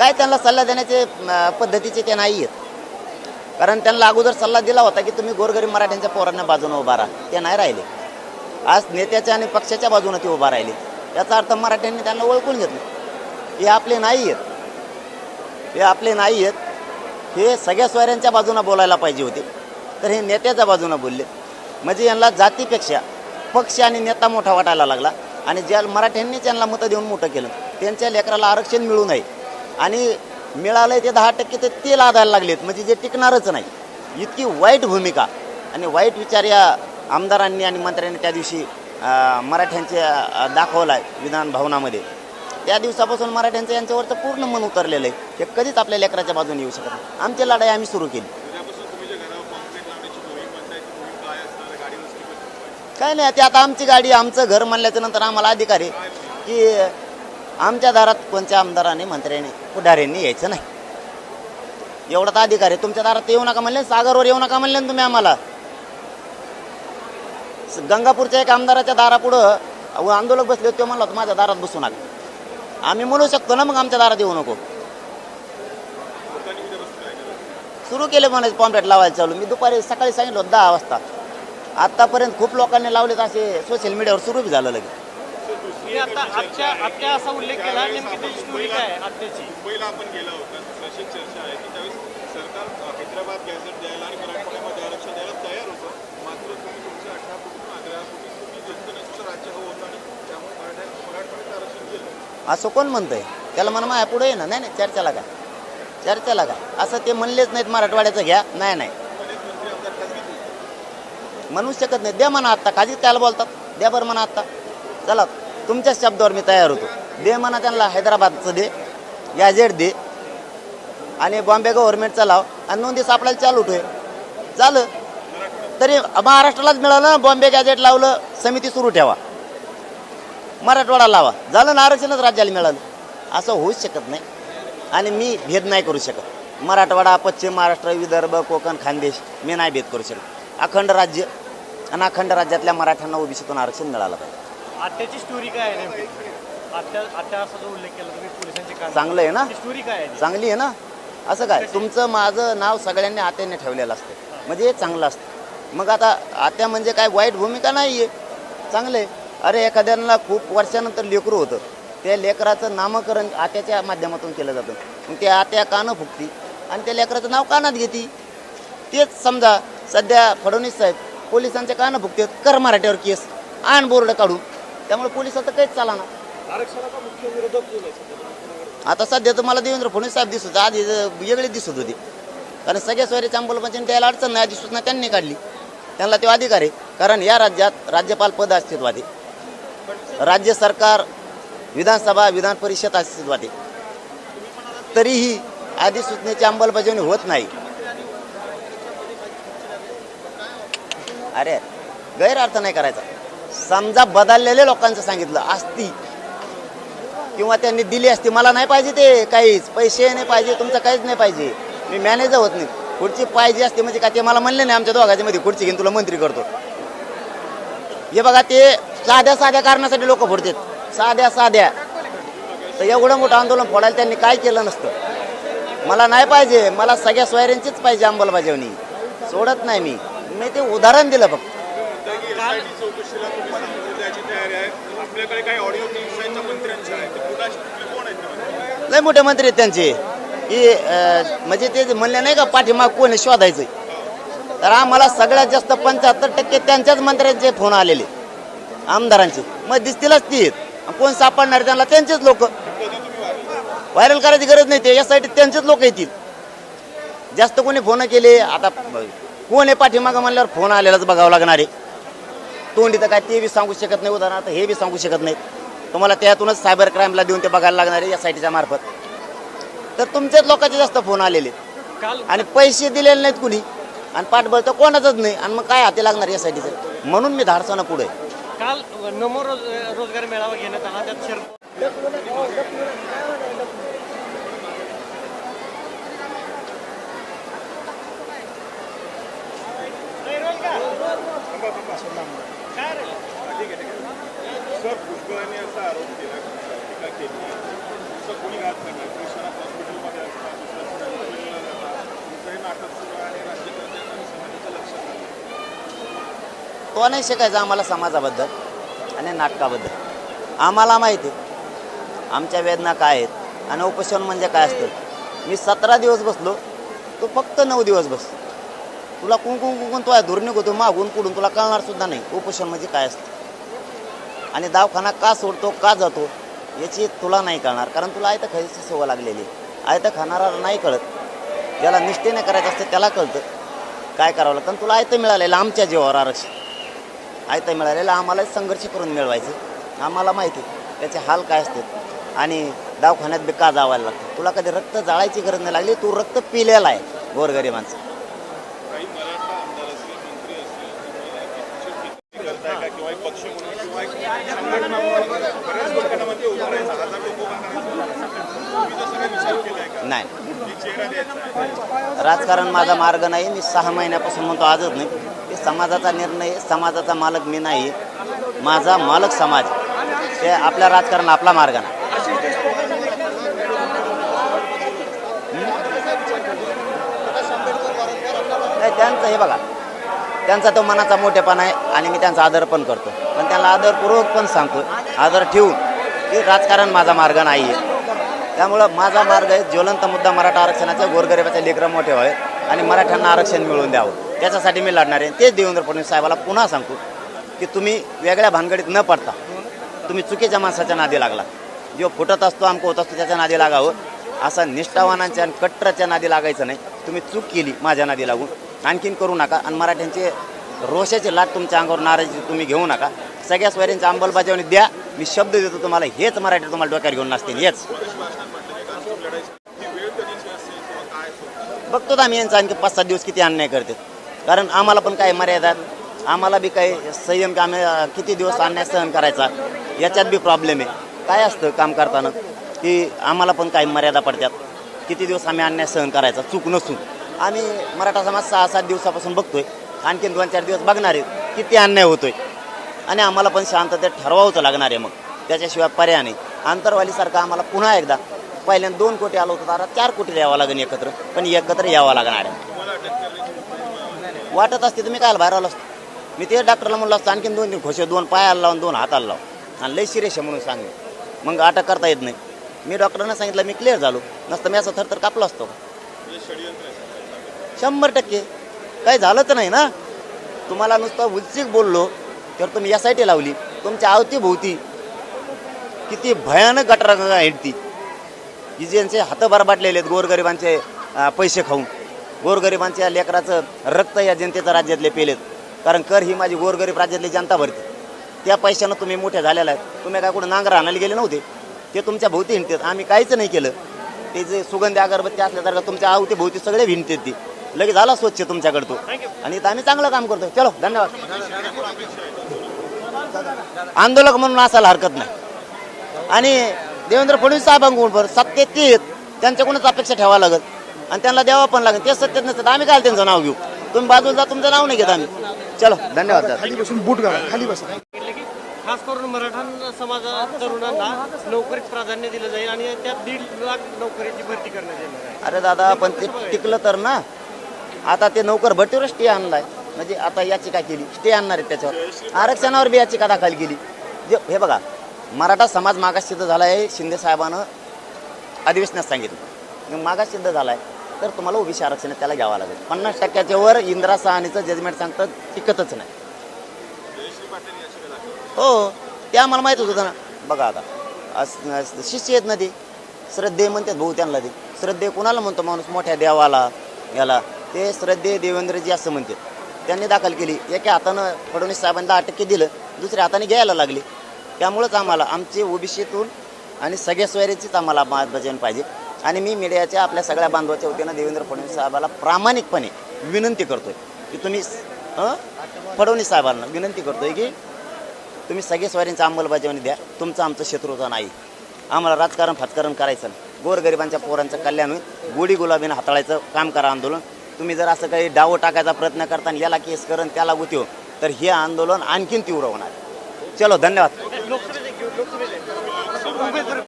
काय त्यांना सल्ला देण्याचे पद्धतीचे ते नाही आहेत. कारण त्यांना अगोदर सल्ला दिला होता की तुम्ही गोरगरीब मराठ्यांच्या पोरांना बाजूने उभा राहा. ते नाही राहिले. आज नेत्याच्या आणि पक्षाच्या बाजूने ते उभा राहिले. याचा अर्थ मराठ्यांनी त्यांना ओळखून घेतलं. हे आपले नाही आहेत. हे आपले नाही आहेत. हे सगळ्या सोयऱ्यांच्या बाजूने बोलायला पाहिजे होते. तर हे नेत्याच्या बाजूनं बोलले. म्हणजे यांना जातीपेक्षा पक्ष आणि नेता मोठा वाटायला लागला. आणि ज्या मराठ्यांनी त्यांना मतं देऊन मोठं केलं त्यांच्या लेकराला आरक्षण मिळू नये. आणि मिळालंय ते दहा टक्के ते ते लादायला लागलेत. म्हणजे जे टिकणारच नाही. इतकी वाईट भूमिका. आणि वाईट विचार या आमदारांनी आणि मंत्र्यांनी त्या दिवशी अं, मराठ्यांचे अं, दाखवला आहे विधान भवनामध्ये. त्या दिवसापासून मराठ्यांचं यांच्यावरचं पूर्ण मन उतरलेलं आहे. हे कधीच आपल्या लेकराच्या बाजूने येऊ शकत नाही. आमची लढाई आम्ही सुरू केली. काय नाही ते आता आमची गाडी आमचं घर म्हणल्याच्या नंतर आम्हाला अधिकार आहे. की आमच्या दारात कोणत्या आमदाराने मंत्र्याने पुढाऱ्यांनी यायचं नाही. एवढा तर अधिकार आहे. तुमच्या दारात येऊ नका म्हणले सागरवर येऊ नका म्हणले ना तुम्ही आम्हाला. गंगापूरच्या एक आमदाराच्या दारापुढं आंदोलक बसले होते, तो म्हणला माझ्या दारात बसू नका. आम्ही म्हणू शकतो ना मग आमच्या दारात येऊ नको. सुरू केले म्हणायचे पॉम्पलेट लावायला चालू. मी दुपारी सकाळी सांगितलं दहा वाजता. आत्तापर्यंत खूप लोकांनी लावलेत असे सोशल मीडियावर सुरू बी झालं लगेच. मी आता आजच्या आजच्या असा उल्लेख केला नेमकी त्याची स्टोरी काय आहे आत्याची? मुंबईला आपण गेला होता. अशी चर्चा आहे. की त्यावेळेस सरकार हैदराबाद गॅझेट द्यायला आणि मराठवाड्यामध्ये आरक्षण द्यायला तयार होतं. मात्र तुम्ही तुमच्या अठरा कोटी अकरा कोटी तुम्ही राज्य हवं होतं आणि त्यामुळे मराठा मराठवाड्यात आरक्षण केलं असं कोण म्हणतंय? त्याला म्हणा माझ्या पुढे ये ना. नाही नाही चर्चेला काय चर्चेला काय असं ते म्हणलेच नाहीत मराठवाड्याचं घ्या. नाही नाही. अनेक मंत्री आमदार खासगीत होते. म्हणू शकत नाही द्या म्हणा आत्ता. खाली त्याला बोलतात. द्या बरं म्हणा आत्ता. चला. तुमच्याच शब्दावर मी तयार होतो. दे म्हणा त्यांना हैदराबादचं दे. गॅजेट दे. आणि बॉम्बे गव्हर्नमेंटचा लाव. आणि दोन दिवस आपल्याला चालू ठेव. चालं. तरी महाराष्ट्रालाच मिळालं बॉम्बे गॅजेट लावलं समिती सुरू ठेवा. मराठवाडा लावा. झालं ना आरक्षणच राज्याला मिळालं. असं होऊच शकत नाही. आणि मी भेद नाही करू शकत. मराठवाडा पश्चिम महाराष्ट्र विदर्भ कोकण खानदेश मी नाही भेद करू शकत. अखंड राज्य. आणि अखंड राज्यातल्या मराठ्यांना ओबीसीतून आरक्षण मिळालं पाहिजे. आत्याची स्टोरी काय आहे नेमकी? आत्या आत्या असा जो उल्लेख केला तुम्ही पोलिसांची कार चांगलं आहे ना? स्टोरी काय आहे चांगली आहे ना? असं काय? तुमचं माझं नाव सगळ्यांनी आत्याने ठेवलेलं असतं. म्हणजे हे चांगलं असतं. मग आता आत्या म्हणजे काय वाईट भूमिका नाही आहे चांगलं आहे अरे एखाद्याला खूप वर्षानंतर लेकरू होतं. त्या लेकराचं नामकरण आत्याच्या माध्यमातून केलं जातं. मग त्या आत्या कानं फुकती आणि त्या लेकराचं नाव कानात घेती. तेच समजा सध्या फडणवीस साहेब पोलिसांच्या कानं फुकतात कर मराठ्यावर केस. आण बोर्ड काढू त्यामुळे काहीच चालना आरक्षणाचा मुख्य विरोधक कोण आहे सध्या? आता सध्या तर मला देवेंद्र फडणवीस साहेब दिसत होते. आधी वेगळी दिसत होती. कारण सगळ्या सोयऱ्याच्या अंमलबजावणी द्यायला अडचण नाही. आधी सूचना त्यांनी काढली. त्यांना तो अधिकार आहे. कारण या राज्यात राज्यपाल पद अस्तित्वात आहे. राज्य सरकार विधानसभा विधान परिषद अस्तित्वात आहे. तरीही अधिसूचनेची अंमलबजावणी होत नाही. अरे गैरअर्थ नाही करायचा. समजा बदललेल्या लोकांचं सांगितलं असती. किंवा त्यांनी दिली असती मला नाही पाहिजे ते काहीच. पैसे नाही पाहिजे तुमचं काहीच नाही पाहिजे. मी मॅनेजर होत नाही. खुर्ची पाहिजे असते म्हणजे का ते मला म्हणले नाही आमच्या दोघाच्या मध्ये खुर्ची घेऊन तुला मंत्री करतो. हे बघा ते साध्या साध्या कारणासाठी लोक फोडतात. साध्या साध्या. तर एवढं मोठं आंदोलन फोडायला त्यांनी काय केलं नसतं. मला नाही पाहिजे. मला सगळ्या सोयऱ्यांचीच पाहिजे अंमलबजावणी. सोडत नाही मी. मी ते उदाहरण दिलं फक्त. चौकशीला तयारी आहे. आपल्याकडे काही ऑडिओ क्लिप्स आहेत. मंत्र्यांच्या आहेत कोण आहेत? लय मोठे मंत्री आहेत त्यांचे. की अं, म्हणजे ते म्हणले नाही का पाठीमाग कोण शोधायचं. तर आम्हाला सगळ्यात जास्त पंच्याहत्तर टक्के त्यांच्याच मंत्र्यांचे फोन आलेले. आमदारांचे. मग दिसतीलच ती. कोण सापडणार त्यांना त्यांचेच लोक. व्हायरल करायची? गरज नाही. ते यासाठी त्यांचेच लोक येतील. जास्त कोणी फोन केले आता कोण आहे पाठीमागं म्हणल्यावर फोन आलेलाच बघावं लागणार आहे. तोंडी तर काय ते बी सांगू शकत नाही उदाहरणार्थ हे बी सांगू शकत नाही. तुम्हाला त्यातूनच सायबर क्राईमला देऊन ते बघायला लागणार आहे या साईटच्या मार्फत. तर तुमच्याच लोकांचे जास्त फोन आलेले आणि पैसे दिलेले नाहीत कुणी. आणि पाठबळ तर कोणाचंच नाही. आणि मग काय हाती लागणार यासाठीचं म्हणून मी धाडसानं पुढे काल नमो रोज रोजगार मेळावा घेण्यात आला. त्यात रे? तो नाही शिकायचं आम्हाला समाजाबद्दल आणि नाटकाबद्दल. आम्हाला माहिती आहे. आमच्या वेदना काय आहेत आणि उपशमन म्हणजे काय असतं? मी सतरा दिवस बसलो तो फक्त नऊ दिवस बसतो तुला कुंकुम कुंकुम तो आहे धुर निघतो मागून पुढून तुला कळणार सुद्धा नाही. उपोषण म्हणजे काय असतं? आणि दवाखाना का सोडतो का जातो याची तुला नाही कळणार. कारण तुला आयतं खायची सवय लागलेली आयतं खाणारा नाही कळत. ज्याला निष्ठेने करायचं असतं त्याला कळतं. काय करावं लागतं? आणि तुला आयतं मिळालेलं आमच्या जीवावर आरक्षण. आयतं मिळालेलं आम्हाला संघर्ष करून मिळवायचं. आम्हाला माहिती त्याचे हाल काय असतात. आणि दवाखान्यात बी का जावायला लागतं? तुला कधी रक्त जाळायची गरज नाही लागली तू रक्त पिलेला आहे गोरगरिबांचं काही मराठा आमदार असतील मंत्री असतील तुम्ही किती करताय का किंवा एक पक्ष म्हणून किंवा एक संघटना म्हणून बऱ्याच लोकांमध्ये उभं राहायचं हजार लोक उभा करायचं तुम्ही जसं काही विचार केलाय का नाही. राजकारण माझा मार्ग नाही मी सहा महिन्यापासून म्हणतो आजच नाही. की समाजाचा निर्णय समाजाचा मालक मी नाही. माझा मालक समाज ते आपल्या राजकारण आपला मार्ग नाही. नाही त्यांचं हे बघा. त्यांचा तो मनाचा मोठेपणा आहे आणि मी त्यांचा आदर पण करतो. पण त्यांना आदरपूर्वक पण सांगतो आदर ठेवून की राजकारण माझा मार्ग नाही आहे त्यामुळं माझा मार्ग आहे ज्वलंत मुद्दा मराठा आरक्षणाचा गोरगरिबाचे लेकरं मोठे व्हावे आणि मराठ्यांना आरक्षण मिळवून द्यावं. त्याच्यासाठी मी लढणार आहे. तेच देवेंद्र फडणवीस साहेबाला पुन्हा सांगतो की तुम्ही वेगळ्या भानगडीत न पडता तुम्ही चुकीच्या माणसाच्या नादी लागला. जो फुटत असतो आमक होत असतो त्याच्या नादी लागावं. असा निष्ठावानांच्या आणि कट्टरच्या नादी लागायचं नाही. तुम्ही चूक केली माझ्या नादी लागून. आणखीन करू नका. आणि मराठ्यांचे रोषाची लाट तुमच्या अंगावर नाराजी तुम्ही घेऊ नका. सगळ्या स्वयंच्या अंमलबजावणी द्या. मी शब्द देतो तुम्हाला हेच मराठी तुम्हाला डोक्यात घेऊन नसतील हेच. बघतो आम्ही यांचा आणखी पाच सात दिवस किती अन्याय करते कारण आम्हाला पण काही मर्यादा आम्हाला बी काही संयम की आम्ही किती दिवस अन्याय सहन करायचा? याच्यात बी प्रॉब्लेम आहे. काय असतं काम करताना? की आम्हाला पण काही मर्यादा पडतात. किती दिवस आम्ही अन्याय सहन करायचा? चूक नसून. आम्ही मराठा समाज सहा सात दिवसापासून बघतोय. आणखीन दोन चार दिवस बघणार आहेत किती अन्याय होतोय. आणि आम्हाला पण शांततेत ठरवावंच लागणार आहे मग. त्याच्याशिवाय पर्याय नाही. आंतरवालीसारखं आम्हाला पुन्हा एकदा पहिल्यांदा दोन कोटी आलो होतो आता चार कोटी यावं लागेल एकत्र. पण एकत्र यावं लागणार आहे. वाटत असते तुम्ही काय बाहेर आलो असतो. मी ते डॉक्टरला म्हणलं असतं आणखीन दोन तीन खोशे दोन पायाला लावून दोन हाताला लावून. आणि लय सिरियस म्हणून सांगे मग अटक करता येत नाही. मी डॉक्टरांना सांगितलं मी क्लिअर झालो. नसतं मी असं थरथर कापलो असतो. शंभर टक्के. काही झालं तर नाही ना? तुम्हाला नुसतं उलचिक बोललो तर तुम्ही यासाठी लावली. तुमच्या अवतीभोवती किती भयानक गटर ती की ज्यांचे हात बरबाटलेले आहेत गोरगरिबांचे पैसे खाऊन. गोरगरिबांच्या लेकराचं रक्त या जनतेचं राज्यातले पेलेत. कारण कर ही माझी गोरगरीब राज्यातली जनता भरते. त्या पैशानं तुम्ही मोठ्या झालेला आहे तुम्ही काय कुठं नांगर आणायला गेले नव्हते? ते तुमच्या भोवती हिंडतात. आम्ही काहीच नाही केलं. ते जे सुगंधी अगरबत्ती असल्यासारखं तुमच्या अवती भोवती सगळे हिंडतात ती. लगेच झाला स्वच्छ तुमच्याकडं तो. आणि इथं आम्ही चांगलं काम करतो. चलो धन्यवाद. आंदोलक म्हणून असायला हरकत नाही. आणि देवेंद्र फडणवीस साहेबांकडून पण सत्तेत ते आहेत त्यांच्याकडूनच अपेक्षा ठेवावं लागत आणि त्यांना द्यावं पण लागेल. ते सत्तेत नसतात आम्ही काय त्यांचं नाव घेऊ? तुम्ही बाजूला जा तुमचं नाव नाही घेत आम्ही. चलो धन्यवाद. खाली बसून बूट घाला खाली बसा. खास करून मराठा समाजा तरुणांना नोकरीत प्राधान्य दिलं जाईल आणि त्यात दीड लाख नोकरीची भरती करण्यात येणार आहे. अरे दादा पण ते टिकलं तर ना आता ते नोकर भट्टीवर स्टे आणलाय. म्हणजे आता याचिका केली स्टे आणणार आहे त्याच्यावर. आरक्षणावर बी याचिका दाखल केली. जे हे बघा मराठा समाज मागाससिद्ध झाला आहे शिंदे साहेबानं अधिवेशनात सांगितलं. मग मागाससिद्ध झाला आहे तर तुम्हाला ओबीसी आरक्षण त्याला घ्यावं लागेल. पन्नास टक्क्याच्या वर इंदिरा सहानीचं जजमेंट सांगतं टिकतच नाही. हो ते आम्हाला माहीतच होतं ना. बघा आता शिष्य येत ना ते. श्रद्धे म्हणतात भाऊ त्यांना ते. श्रद्धे कोणाला म्हणतो माणूस? मोठ्या देवाला याला. ते श्रद्धे देवेंद्रजी असं म्हणते. त्यांनी दाखल केली. एका हातानं फडणवीस साहेबांना अटक टक्के दिलं दुसऱ्या हाताने घ्यायला लागली. त्यामुळंच आम्हाला आमचे ओबीसीतून आणि सगळ्या सोयरीचीच आम्हाला बजावून पाहिजे. आणि मी मीडियाच्या आपल्या सगळ्या बांधवाच्या वतीनं देवेंद्र फडणवीस साहेबाला प्रामाणिकपणे विनंती करतोय की तुम्ही फडणवीस साहेबांना विनंती करतोय की तुम्ही सगळ्या स्वारींचा अंमलबजावणी द्या. तुमचं आमचं शत्रुता नाही. आम्हाला राजकारण फातकारण करायचं गोरगरिबांच्या पोरांचं कल्याण होईल. गोडी गुलाबीनं हाताळायचं काम करा आंदोलन. तुम्ही जर असं काही डावं टाकायचा प्रयत्न करता आणि याला केस करण त्याला गुतीव तर हे आंदोलन आणखीन तीव्र होणार. चलो धन्यवाद.